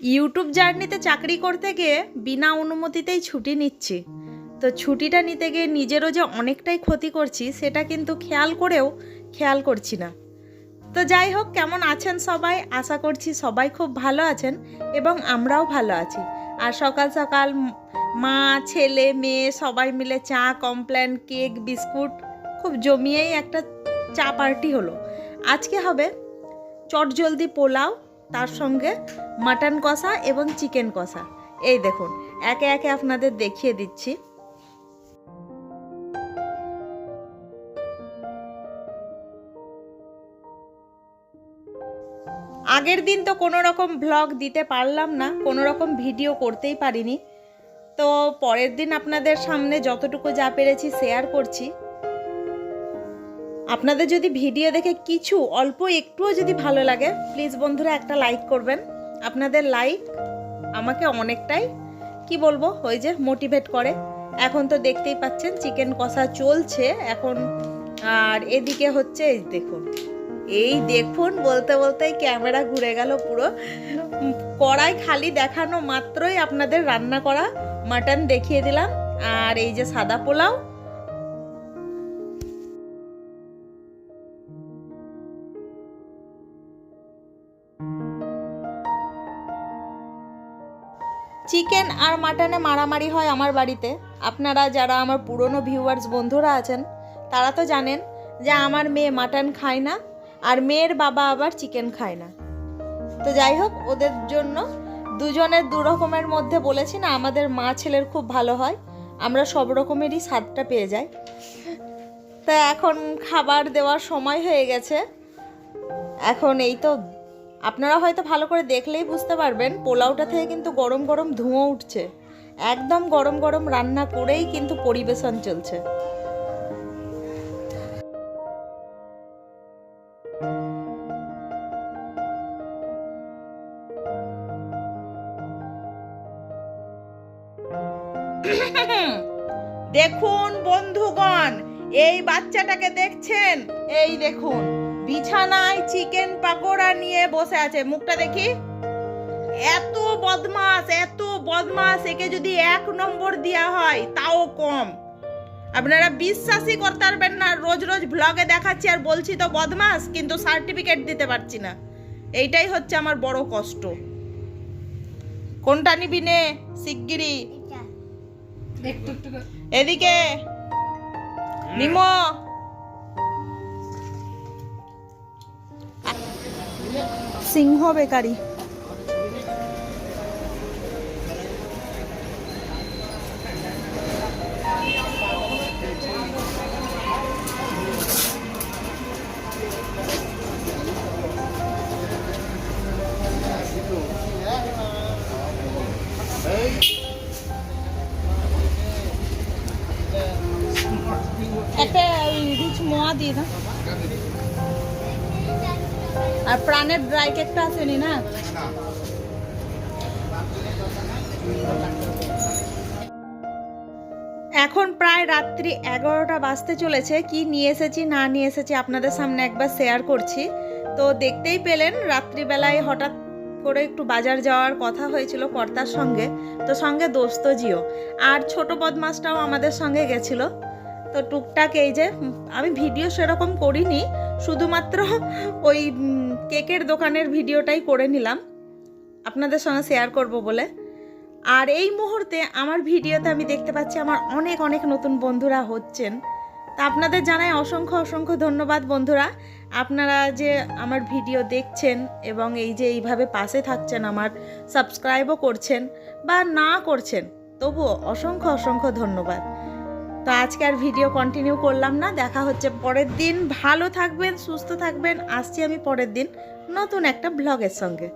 YouTube জার্নিতে চাকরি করতে গিয়ে বিনা অনুমতিতেই ছুটি নিচ্ছি। তো ছুটিটা নিতে গিয়ে নিজেরও যে অনেকটাই ক্ষতি করছি, সেটা কিন্তু খেয়াল করেও খেয়াল করছি না। তো যাই হোক, কেমন আছেন সবাই? আশা করছি সবাই খুব ভালো আছেন এবং আমরাও ভালো আছি। আর সকাল সকাল মা, ছেলে, মেয়ে সবাই মিলে চা, কমপ্লেন, কেক, বিস্কুট, খুব জমিয়েই একটা চা পার্টি হলো। আজকে হবে চটজলদি পোলাও, তার সঙ্গে মাটন কষা এবং চিকেন কষা। এই দেখুন, একে একে আপনাদের দেখিয়ে দিচ্ছি। আগের দিন তো কোনো রকম ব্লগ দিতে পারলাম না, কোনো রকম ভিডিও করতেই পারিনি। তো পরের দিন আপনাদের সামনে যতটুকু যা পেরেছি শেয়ার করছি। আপনাদের যদি ভিডিও দেখে কিছু, অল্প একটুও যদি ভালো লাগে প্লিজ বন্ধুরা একটা লাইক করবেন। আপনাদের লাইক আমাকে অনেকটাই, কি বলব, ওই যে মোটিভেট করে। এখন তো দেখতেই পাচ্ছেন চিকেন কষা চলছে এখন। আর এদিকে হচ্ছে এই দেখুন এই দেখুন বলতে বলতেই ক্যামেরা ঘুরে গেল পুরো। কড়াই খালি দেখানো মাত্রই আপনাদের রান্না করা মাটন দেখিয়ে দিলাম। আর এই যে সাদা পোলাও চিকেন আর মাটনে মারামারি হয় আমার বাড়িতে। আপনারা যারা আমার পুরনো ভিউয়ার্স বন্ধুরা আছেন, তারা তো জানেন যে আমার মেয়ে মাটন খায় না, আর মেয়ের বাবা আবার চিকেন খায় না। তো যাই হোক, ওদের জন্য দুজনের দু রকমের মধ্যে বলেছি না, আমাদের মা ছেলের খুব ভালো হয়, আমরা সব রকমেরই স্বাদটা পেয়ে যাই। তা এখন খাবার দেওয়ার সময় হয়ে গেছে। এখন এই তো আপনারা হয়তো ভালো করে দেখলেই বুঝতে পারবেন, পোলাওটা থেকে কিন্তু গরম গরম ধোঁয়া উঠছে। একদম গরম গরম রান্না করেই কিন্তু পরিবেশন চলছে। দেখুন বন্ধুগণ, এই বাচ্চাটাকে দেখছেন? এই দেখুন। বিছানায় চিকেন পাকোড়া নিয়ে বসে আছে। মুখটা দেখি। এত বদমাস এত বদমাস একে যদি এক নম্বর দেওয়া হয় তাও কম। আপনারা বিশ্বাসই করতে পারবেন না রোজ রোজ ব্লগে দেখাচ্ছি আর বলছি তো বদমাস কিন্তু সার্টিফিকেট দিতে পারছি না। এইটাই হচ্ছে আমার বড় কষ্ট। কোনটা নিবি নে শিগগিরি এদিকে। নিমো। সিংহ বেকারি। একটা রিচ মোয়া দিয়ে দাও। আর প্রাণের ড্রাই কেকটা আসেনি না এখন প্রায় রাত্রি এগারোটা বাজতে চলেছে। কি নিয়ে এসেছি, না নিয়ে এসেছি আপনাদের সামনে একবার শেয়ার করছি। তো দেখতেই পেলেন, রাত্রিবেলায় হঠাৎ করে একটু বাজার যাওয়ার কথা হয়েছিল কর্তার সঙ্গে। তো সঙ্গে দোস্ত জিও। আর ছোট বদমাসটাও আমাদের সঙ্গে গেছিল। তো টুকটাক এই যে আমি ভিডিও সেরকম করিনি, শুধুমাত্র ওই কেকের দোকানের ভিডিওটাই করে নিলাম। আপনাদের সঙ্গে শেয়ার করব বলে। আর এই মুহূর্তে আমার ভিডিওতে আমি দেখতে পাচ্ছি আমার অনেক অনেক নতুন বন্ধুরা হচ্ছেন। তা আপনাদের জানাই অসংখ্য অসংখ্য ধন্যবাদ বন্ধুরা। আপনারা যে আমার ভিডিও দেখছেন এবং এই যে এইভাবে পাশে থাকছেন, আমার সাবস্ক্রাইবও করছেন বা না করছেন, তবুও অসংখ্য অসংখ্য ধন্যবাদ। তো আজকে আর ভিডিও কন্টিনিউ করলাম না। দেখা হচ্ছে পরের দিন। ভালো থাকবেন, সুস্থ থাকবেন। আসছি আমি পরের দিন নতুন একটা ব্লগের সঙ্গে।